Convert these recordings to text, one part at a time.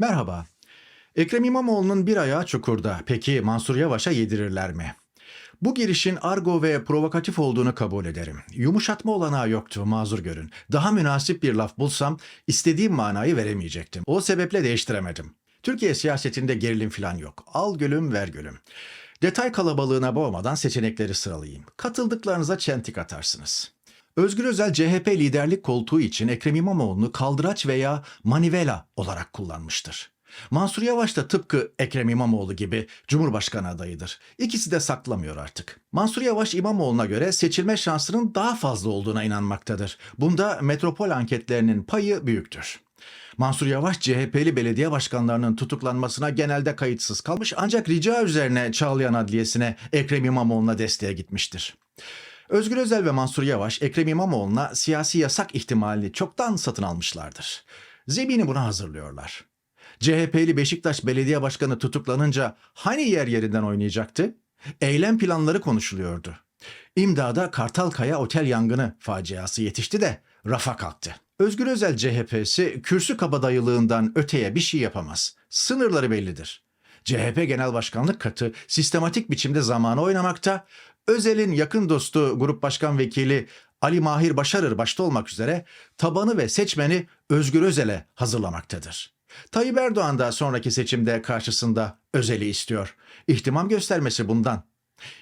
Merhaba. Ekrem İmamoğlu'nun bir ayağı çukurda. Peki Mansur Yavaş'a yedirirler mi? Bu girişin argo ve provokatif olduğunu kabul ederim. Yumuşatma olanağı yoktu, mazur görün. Daha münasip bir laf bulsam istediğim manayı veremeyecektim. O sebeple değiştiremedim. Türkiye siyasetinde gerilim falan yok. Al gülüm ver gülüm. Detay kalabalığına boğmadan seçenekleri sıralayayım. Katıldıklarınıza çentik atarsınız. Özgür Özel CHP liderlik koltuğu için Ekrem İmamoğlu'nu kaldıraç veya manivela olarak kullanmıştır. Mansur Yavaş da tıpkı Ekrem İmamoğlu gibi Cumhurbaşkanı adayıdır. İkisi de saklamıyor artık. Mansur Yavaş İmamoğlu'na göre seçilme şansının daha fazla olduğuna inanmaktadır. Bunda metropol anketlerinin payı büyüktür. Mansur Yavaş CHP'li belediye başkanlarının tutuklanmasına genelde kayıtsız kalmış ancak rica üzerine Çağlayan Adliyesi'ne Ekrem İmamoğlu'na desteğe gitmiştir. Özgür Özel ve Mansur Yavaş Ekrem İmamoğlu'na siyasi yasak ihtimalini çoktan satın almışlardır. Zemini buna hazırlıyorlar. CHP'li Beşiktaş Belediye Başkanı tutuklanınca hani yer yerinden oynayacaktı? Eylem planları konuşuluyordu. İmdada Kartalkaya Otel yangını faciası yetişti de rafa kalktı. Özgür Özel CHP'si kürsü kabadayılığından öteye bir şey yapamaz. Sınırları bellidir. CHP Genel Başkanlık katı sistematik biçimde zamanı oynamakta, Özel'in yakın dostu Grup Başkan Vekili Ali Mahir Başarır başta olmak üzere tabanı ve seçmeni Özgür Özel'e hazırlamaktadır. Tayyip Erdoğan da sonraki seçimde karşısında Özel'i istiyor. İhtimam göstermesi bundan.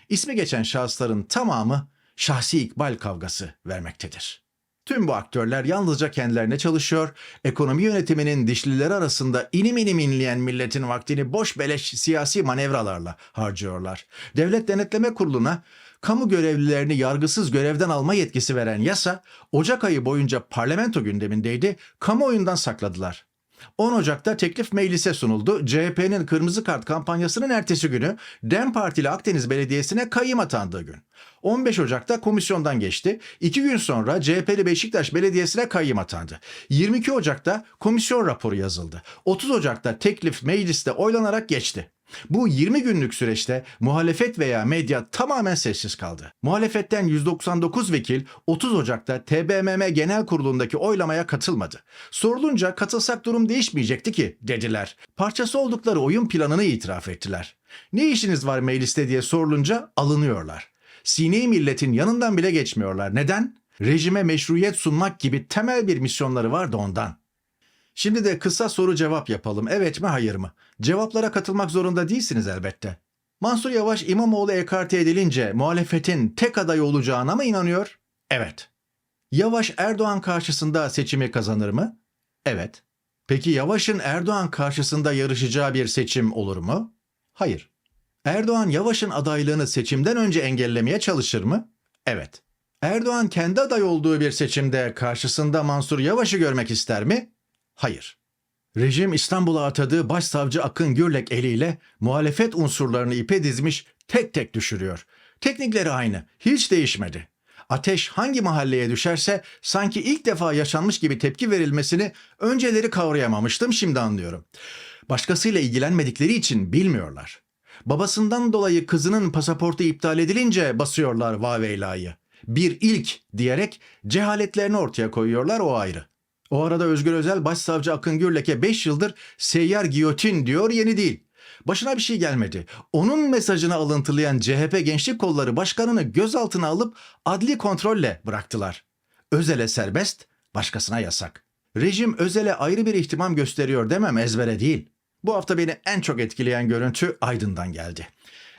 İsmi geçen şahısların tamamı şahsi ikbal kavgası vermektedir. Tüm bu aktörler yalnızca kendilerine çalışıyor, ekonomi yönetiminin dişlileri arasında inim inim inleyen milletin vaktini boş beleş siyasi manevralarla harcıyorlar. Devlet Denetleme Kurulu'na kamu görevlilerini yargısız görevden alma yetkisi veren yasa Ocak ayı boyunca parlamento gündemindeydi, kamuoyundan sakladılar. 10 Ocak'ta teklif meclise sunuldu. CHP'nin kırmızı kart kampanyasının ertesi günü DEM Partili Akdeniz Belediyesi'ne kayyım atandığı gün. 15 Ocak'ta komisyondan geçti. 2 gün sonra CHP'li Beşiktaş Belediyesi'ne kayyım atandı. 22 Ocak'ta komisyon raporu yazıldı. 30 Ocak'ta teklif mecliste oylanarak geçti. Bu 20 günlük süreçte muhalefet veya medya tamamen sessiz kaldı. Muhalefetten 199 vekil 30 Ocak'ta TBMM Genel Kurulu'ndaki oylamaya katılmadı. Sorulunca katılsak durum değişmeyecekti ki dediler. Parçası oldukları oyun planını itiraf ettiler. Ne işiniz var mecliste diye sorulunca alınıyorlar. Sini milletin yanından bile geçmiyorlar. Neden? Rejime meşruiyet sunmak gibi temel bir misyonları vardı ondan. Şimdi de kısa soru cevap yapalım. Evet mi hayır mı? Cevaplara katılmak zorunda değilsiniz elbette. Mansur Yavaş İmamoğlu ekarte edilince muhalefetin tek aday olacağına mı inanıyor? Evet. Yavaş Erdoğan karşısında seçimi kazanır mı? Evet. Peki Yavaş'ın Erdoğan karşısında yarışacağı bir seçim olur mu? Hayır. Erdoğan Yavaş'ın adaylığını seçimden önce engellemeye çalışır mı? Evet. Erdoğan kendi aday olduğu bir seçimde karşısında Mansur Yavaş'ı görmek ister mi? Hayır. Rejim İstanbul'a atadığı başsavcı Akın Gürlek eliyle muhalefet unsurlarını ipe dizmiş tek tek düşürüyor. Teknikleri aynı, hiç değişmedi. Ateş hangi mahalleye düşerse sanki ilk defa yaşanmış gibi tepki verilmesini önceleri kavrayamamıştım şimdi anlıyorum. Başkasıyla ilgilenmedikleri için bilmiyorlar. Babasından dolayı kızının pasaportu iptal edilince basıyorlar Vaveylayı. Bir ilk diyerek cehaletlerini ortaya koyuyorlar o ayrı. O arada Özgür Özel Başsavcı Akın Gürlek'e 5 yıldır seyyar giyotin diyor yeni değil. Başına bir şey gelmedi. Onun mesajını alıntılayan CHP Gençlik Kolları Başkanı'nı gözaltına alıp adli kontrolle bıraktılar. Özel'e serbest, başkasına yasak. Rejim Özel'e ayrı bir ihtimam gösteriyor demem ezbere değil. Bu hafta beni en çok etkileyen görüntü Aydın'dan geldi.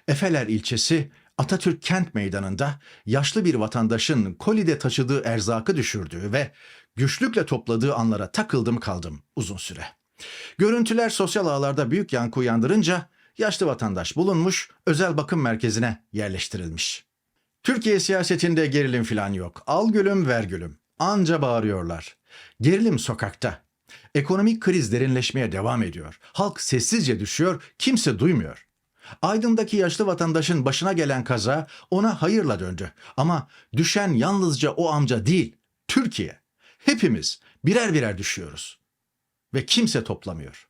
Efeler ilçesi Atatürk Kent Meydanı'nda yaşlı bir vatandaşın kolide taşıdığı erzakı düşürdüğü ve güçlükle topladığı anlara takıldım kaldım uzun süre. Görüntüler sosyal ağlarda büyük yankı uyandırınca yaşlı vatandaş bulunmuş, özel bakım merkezine yerleştirilmiş. Türkiye siyasetinde gerilim filan yok. Al gülüm ver gülüm. Anca bağırıyorlar. Gerilim sokakta. Ekonomik kriz derinleşmeye devam ediyor. Halk sessizce düşüyor, kimse duymuyor. Aydın'daki yaşlı vatandaşın başına gelen kaza ona hayırla döndü. Ama düşen yalnızca o amca değil, Türkiye. Hepimiz birer birer düşüyoruz. Ve kimse toplamıyor.